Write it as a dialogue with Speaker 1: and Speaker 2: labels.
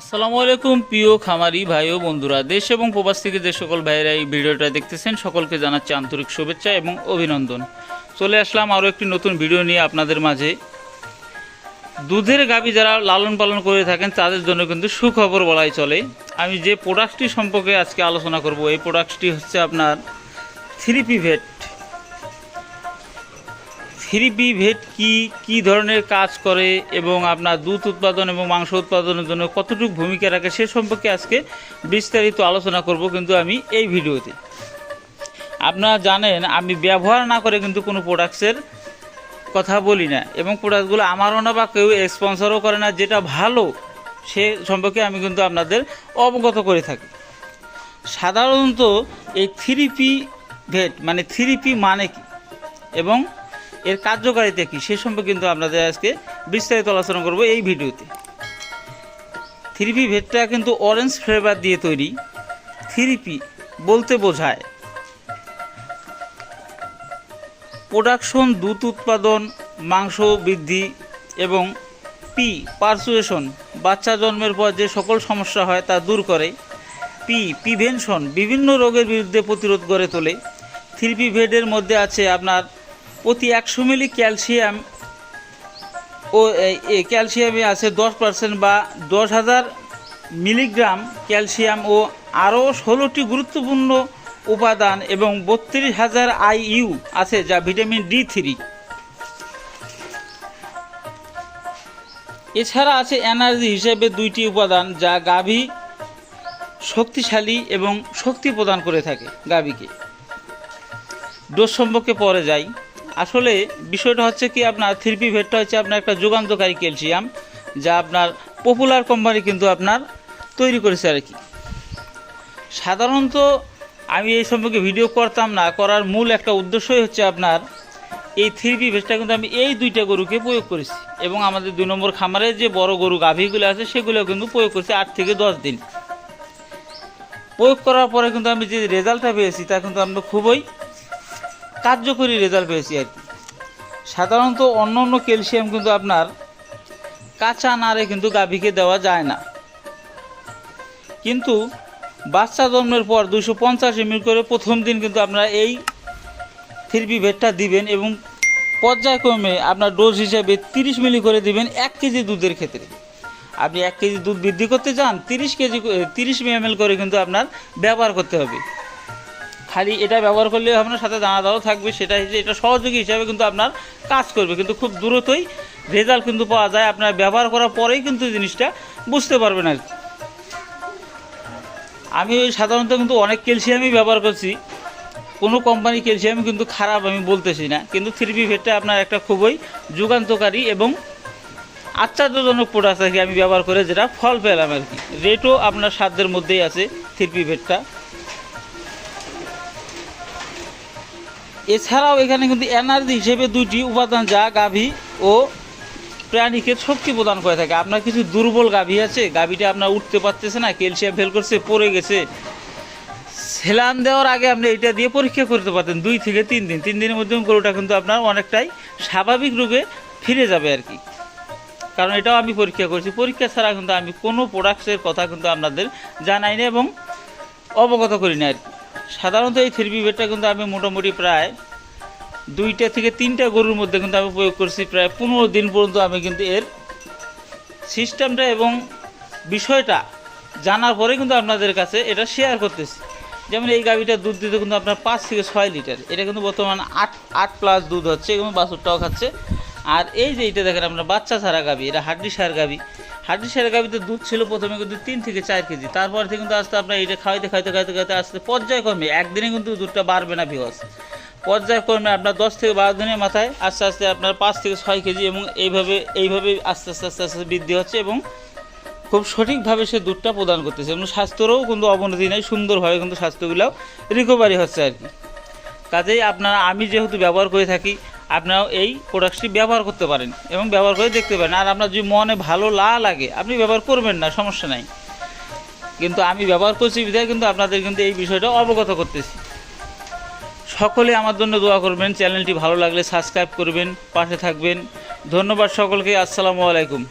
Speaker 1: আসসালামু আলাইকুম, প্রিয় খামারি ভাই ও বন্ধুরা। দেশ এবং প্রবাস থেকে যে সকল ভাইয়েরা এই ভিডিওটা দেখতেছেন, সকলকে জানাচ্ছি আন্তরিক শুভেচ্ছা এবং অভিনন্দন। চলে আসলাম আরও একটি নতুন ভিডিও নিয়ে আপনাদের মাঝে। দুধের গাভী যারা লালন পালন করে থাকেন, তাদের জন্য কিন্তু সুখবর বলাই চলে। আমি যে প্রোডাক্টটি সম্পর্কে আজকে আলোচনা করব, এই প্রোডাক্টটি হচ্ছে আপনার three P vet three P vet কি কি ধরনের কাজ করে এবং আপনার দুধ উৎপাদন এবং মাংস উৎপাদনের জন্য কতটুকু ভূমিকা রাখে সে সম্পর্কে আজকে বিস্তারিত আলোচনা করব কিন্তু আমি এই ভিডিওতে। আপনারা জানেন, আমি ব্যবহার না করে কিন্তু কোনো প্রোডাক্টসের কথা বলি না এবং প্রোডাক্টগুলো আমারও না বা কেউ স্পন্সরও করে না, যেটা ভালো, সে সম্পর্কে আমি কিন্তু আপনাদের অবগত করে থাকি। সাধারণত এই থ্রি পি ভেট মানে থ্রি পি মানে কি? এবং এর কার্যকারিতা কী? সে সম্পর্কে কিন্তু আপনাদের আজকে বিস্তারিত আলোচনা করব এই ভিডিওতে। থ্রি পি ভেটটা কিন্তু অরেঞ্জ ফ্লেভার দিয়ে তৈরি। থ্রি পি বলতে বোঝায় প্রোডাকশন দুধ উৎপাদন, মাংস বৃদ্ধি এবং পি পারসুয়েশন বাচ্চা জন্মের পর যে সকল সমস্যা হয় তা দূর করে। পি প্রিভেনশন বিভিন্ন রোগের বিরুদ্ধে প্রতিরোধ গড়ে তোলে। থ্রিপি ভেডের মধ্যে আছে আপনার প্রতি একশো মিলি ক্যালসিয়াম ও ক্যালসিয়ামে আছে দশ পার্সেন্ট বা দশ হাজার মিলিগ্রাম ক্যালসিয়াম ও আরও ষোলোটি গুরুত্বপূর্ণ উপাদান এবং বত্রিশ হাজার আইইউ আছে যা ভিটামিন ডি থ্রি। এছাড়া আছে এনার্জি হিসেবে দুইটি উপাদান যা গাভী শক্তিশালী এবং শক্তি প্রদান করে থাকে গাভীকে। ডোজ সম্পর্কে পরে যাই। আসলে বিষয়টা হচ্ছে কি, আপনার থ্রিপি ভেটটা হচ্ছে আপনার একটা যুগান্তকারী ক্যালসিয়াম, যা আপনার পপুলার কোম্পানি কিন্তু আপনার তৈরি করেছে আর কি। সাধারণত আমি এই সম্পর্কে ভিডিও করতাম না, করার মূল একটা উদ্দেশ্যই হচ্ছে আপনার এই থ্রিপি ভেটটা কিন্তু আমি এই দুইটা গরুকে প্রয়োগ করেছি এবং আমাদের দুই নম্বর খামারে যে বড় গরু গাভীগুলো আছে সেগুলো কিন্তু প্রয়োগ করেছি আট থেকে দশ দিন। প্রয়োগ করার পরে কিন্তু আমি যে রেজাল্টটা পেয়েছি তা কিন্তু আমরা খুবই কার্যকরী রেজাল্ট পেয়েছি আর কি। সাধারণত অন্য অন্য ক্যালসিয়াম কিন্তু আপনার কাঁচা নাড়ে কিন্তু গাভীকে দেওয়া যায় না। কিন্তু বাচ্চা জন্মের পর দুশো পঞ্চাশ এমএল করে প্রথম দিন কিন্তু আপনারা এই থ্রিপি ভেটটা দিবেন এবং পর্যায়ক্রমে আপনার ডোজ হিসাবে তিরিশ মিলি করে দিবেন এক কেজি দুধের ক্ষেত্রে। আপনি এক কেজি দুধ বৃদ্ধি করতে চান, তিরিশ কেজি, তিরিশ এমএল করে কিন্তু আপনার ব্যবহার করতে হবে। খালি এটা ব্যবহার করলে আপনার সাথে দানা দানাদারও থাকবে সেটা এটা সহযোগী হিসাবে কিন্তু আপনার কাজ করবে। কিন্তু খুব দ্রুতই রেজাল্ট কিন্তু পাওয়া যায়। আপনার ব্যবহার করার পরেই কিন্তু জিনিসটা বুঝতে পারবেন আর আমি সাধারণত কিন্তু অনেক ক্যালসিয়ামই ব্যবহার করছি। কোনো কোম্পানি ক্যালসিয়াম কিন্তু খারাপ আমি বলতেছি না। কিন্তু থ্রি পি ভেটটা আপনার একটা খুবই যুগান্তকারী এবং আশ্চর্যজনক প্রোডাক্ট আর কি আমি ব্যবহার করে যেটা ফল পেলাম আর কি। রেটও আপনার সাধ্যের মধ্যেই আছে থ্রি পি ভেটটা এছাড়াও এখানে কিন্তু এনার্জি হিসেবে দুইটি উপাদান যা গাভী ও প্রাণীকে শক্তি প্রদান করে থাকে। আপনার কিছু দুর্বল গাভী আছে, গাভীটা আপনার উঠতে পারতেছে না, ক্যালসিয়াম ফেল করছে, পড়ে গেছে। সেলান দেওয়ার আগে আপনি এটা দিয়ে পরীক্ষা করতে পারতেন, দুই থেকে তিন দিন। তিন দিনের মধ্যে গরুটা কিন্তু আপনার অনেকটাই স্বাভাবিক রূপে ফিরে যাবে আর কি। কারণ এটাও আমি পরীক্ষা করছি। পরীক্ষা ছাড়া কিন্তু আমি কোনো প্রোডাক্টসের কথা কিন্তু আপনাদের জানাই না এবং অবগত করি না আর কি। সাধারণত এই থেরাপি বেডটা কিন্তু আমি মোটামুটি প্রায় দুইটা থেকে তিনটা গরুর মধ্যে কিন্তু আমি প্রয়োগ করছি, প্রায় পনেরো দিন পর্যন্ত আমি কিন্তু এর সিস্টেমটা এবং বিষয়টা জানার পরে কিন্তু আপনাদের কাছে এটা শেয়ার করতেছি। যেমন এই গাভিটা দুধ দিতে কিন্তু আপনার পাঁচ থেকে ছয় লিটার, এটা কিন্তু বর্তমান আট আট প্লাস দুধ হচ্ছে এবং বাছুরটাও খাচ্ছে। আর এই যে এটা দেখেন আপনার বাচ্চা ছাড়া গাভি এটা হাড্ডি সার গাভি হাড্ডি সার গাভিতে দুধ ছিল প্রথমে কিন্তু তিন থেকে চার কেজি, তারপর থেকে কিন্তু আস্তে আপনার এটা খাইতে খাইতে খাইতে খাইতে আস্তে পর্যায়ক্রমে, একদিনে কিন্তু দুধটা বাড়বে না ভিওয়াস পর্যায়ক্রমে আপনার দশ থেকে বারো দিনের মাথায় আস্তে আস্তে আপনার পাঁচ থেকে ছয় কেজি এবং এইভাবে এইভাবে আস্তে আস্তে আস্তে আস্তে বৃদ্ধি হচ্ছে এবং খুব সঠিকভাবে সে দুধটা প্রদান করতেছে এবং স্বাস্থ্যেরও কিন্তু অবনতি নেই, সুন্দরভাবে কিন্তু স্বাস্থ্যগুলোও রিকভারি হচ্ছে আর কি। কাজেই আপনারা, আমি যেহেতু ব্যবহার করে থাকি আপনারাও এই প্রোডাক্টটি ব্যবহার করতে পারেন এবং ব্যবহার করে দেখতে পারেন। আর আপনার যদি মনে ভালো লা লাগে, আপনি ব্যবহার করবেন না, সমস্যা নাই। কিন্তু আমি ব্যবহার করছি বিধায় কিন্তু আপনাদের কিন্তু এই বিষয়টা অবগত করতেছি। সকলে আমার জন্য দোয়া করবেন, চ্যানেলটি ভালো লাগলে সাবস্ক্রাইব করবেন, পাশে থাকবেন। ধন্যবাদ সকলকে, আসসালামু আলাইকুম।